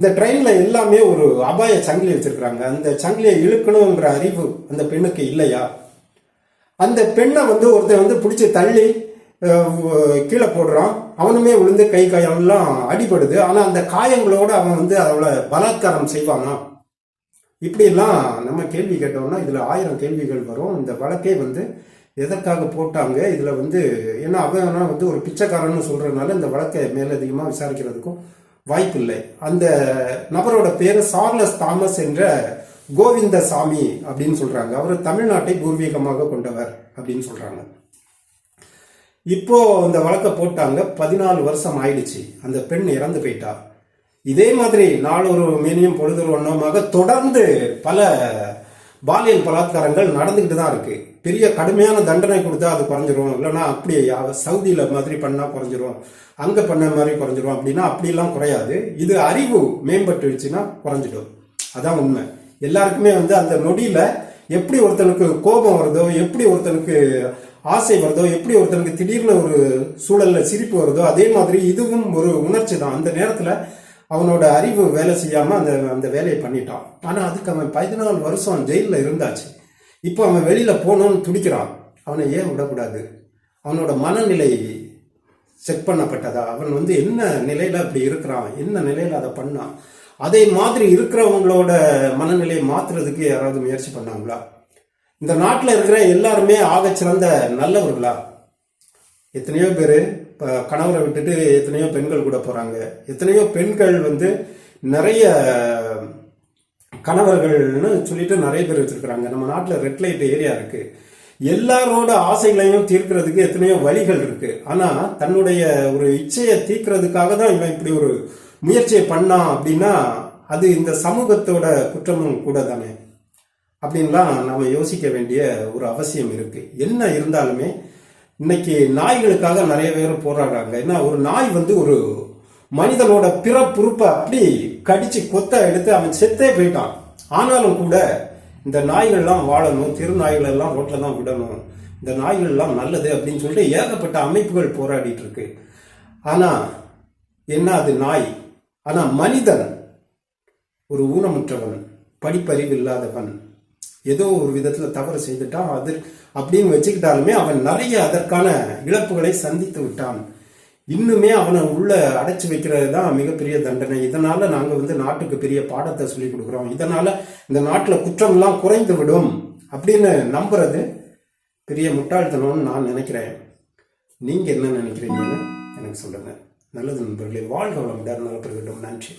இந்த ட்ரெயின்ல எல்லாமே ஒரு அபாய சங்கிலி வச்சிருக்கிறாங்க. அந்த சங்கிலியை இழுக்கணுங்கிற அறிவு அந்த பெண்ணுக்கு இல்லையா? அந்த பெண்ணை வந்து ஒருத்தன் வந்து பிடிச்சி தள்ளி கீழே போடுறான். அவனுமே விழுந்து கை காயெல்லாம் அடிபடுது. ஆனால் அந்த காயங்களோட அவன் வந்து அவளை பலாத்காரம் செய்வானா? இப்படிலாம் நம்ம கேள்வி கேட்டோம்னா இதில் ஆயிரம் கேள்விகள் வரும். இந்த வழக்கே வந்து எதற்காக போட்டாங்க? இதில் வந்து ஏன்னா அவன் வந்து ஒரு பிச்சைக்காரன்னு சொல்கிறதுனால இந்த வழக்கை மேலதிகமாக விசாரிக்கிறதுக்கும் வாய்ப்பில்லை. அந்த நபரோட பேர் சார்லஸ் தாமஸ் என்ற கோவிந்தசாமி அப்படின்னு சொல்றாங்க. அவர் தமிழ்நாட்டை பூர்வீகமாக கொண்டவர் அப்படின்னு சொல்றாங்க. இப்போ அந்த வழக்கை போட்டாங்க. பதினாலு வருஷம் ஆயிடுச்சு. அந்த பெண் இறந்து போயிட்டா. இதே மாதிரி நாளொரு மீனியும் பொழுது வண்ணமாக தொடர்ந்து பல பாலியல் பலாத்காரங்கள் நடந்துக்கிட்டு தான் இருக்கு. பெரிய கடுமையான தண்டனை கொடுத்தா அது குறைஞ்சிரும். இல்லைன்னா அப்படி சவுதியில் மாதிரி பண்ணால் குறைஞ்சிரும். அங்கே பண்ண மாதிரி குறைஞ்சிரும் அப்படின்னா அப்படிலாம் குறையாது. இது அறிவு மேம்பட்டுச்சுன்னா குறைஞ்சிடும். அதான் உண்மை. எல்லாருக்குமே வந்து அந்த நொடியில் எப்படி ஒருத்தனுக்கு கோபம் வருதோ எப்படி ஒருத்தனுக்கு ஆசை வருதோ எப்படி ஒருத்தனுக்கு திடீர்னு ஒரு சூழலில் சிரிப்பு வருதோ அதே மாதிரி இதுவும் ஒரு உணர்ச்சி தான். அந்த நேரத்தில் அவனோட அறிவு வேலை செய்யாமல் அந்த அந்த வேலையை பண்ணிட்டான். ஆனால் அதுக்கு அவன் பதினாலு வருஷம் ஜெயிலில் இருந்தாச்சு. இப்போ அவன் வெளியில் போகணும்னு துடிக்கிறான். அவனை ஏன் விடக்கூடாது? அவனோட மனநிலை செக் பண்ணப்பட்டதா? அவன் வந்து என்ன நிலையில் அப்படி இருக்கிறான்? என்ன நிலையில் அதை பண்ணான்? அதே மாதிரி இருக்கிறவங்களோட மனநிலையை மாற்றுறதுக்கு யாராவது முயற்சி பண்ணாங்களா? இந்த நாட்டில் இருக்கிற எல்லாருமே ஆகச்சிறந்த நல்லவர்களா? எத்தனையோ பேர் கணவரை விட்டுட்டு எத்தனையோ பெண்கள் கூட போகிறாங்க எத்தனையோ பெண்கள் வந்து நிறைய கணவர்கள்னு சொல்லிட்டு நிறைய பேர் வச்சிருக்கிறாங்க. நம்ம நாட்டில் ரெட் லைட் ஏரியா இருக்குது எல்லாரோட ஆசைகளையும் தீர்க்கிறதுக்கு எத்தனையோ வழிகள் இருக்குது ஆனால் தன்னுடைய ஒரு இச்சையை தீர்க்கிறதுக்காக தான் இவன் இப்படி ஒரு முயற்சியை பண்ணான் அப்படின்னா அது இந்த சமூகத்தோட குற்றமும் கூட தானே. அப்படின்லாம் நாம் யோசிக்க வேண்டிய ஒரு அவசியம் இருக்குது என்ன இருந்தாலுமே இன்னைக்கு நாய்களுக்காக நிறைய பேர் போராடுறாங்க. ஏன்னா ஒரு நாய் வந்து ஒரு மனிதனோட பிறப்புறுப்பை அப்படி கடிச்சு கொத்த எடுத்து அவன் செத்தே போயிட்டான். ஆனாலும் கூட இந்த நாய்கள்லாம் வாழணும் தெரு நாய்கள் எல்லாம் ரோட்ல தான் விடணும். இந்த நாய்கள் எல்லாம் நல்லது அப்படின்னு சொல்லிட்டு ஏகப்பட்ட அமைப்புகள் போராடிட்டு இருக்கு. ஆனா என்ன அது நாய்? ஆனா மனிதன் ஒரு ஊனமுற்றவன் படிப்பறிவு இல்லாதவன். ஏதோ ஒரு விதத்துல தவறு செய்துட்டான். அது அப்படின்னு வச்சுக்கிட்டாலுமே அவன் நிறைய அதற்கான இழப்புகளை சந்தித்து விட்டான். இன்னுமே அவனை உள்ள அடைச்சு வைக்கிறது தான் மிகப்பெரிய தண்டனை. இதனால நாங்க வந்து நாட்டுக்கு பெரிய பாடத்தை சொல்லி கொடுக்குறோம். இதனால இந்த நாட்டுல குற்றம்லாம் குறைந்து விடும் அப்படின்னு நம்புறது பெரிய முட்டாள்தனம்னு நான் நினைக்கிறேன். நீங்க என்ன நினைக்கிறீங்கன்னு எனக்கு சொல்லுங்க. நல்லது நண்பர்களே வாழ்க வளமுடன் நலப்பெறுகிட்டோம் நன்றி.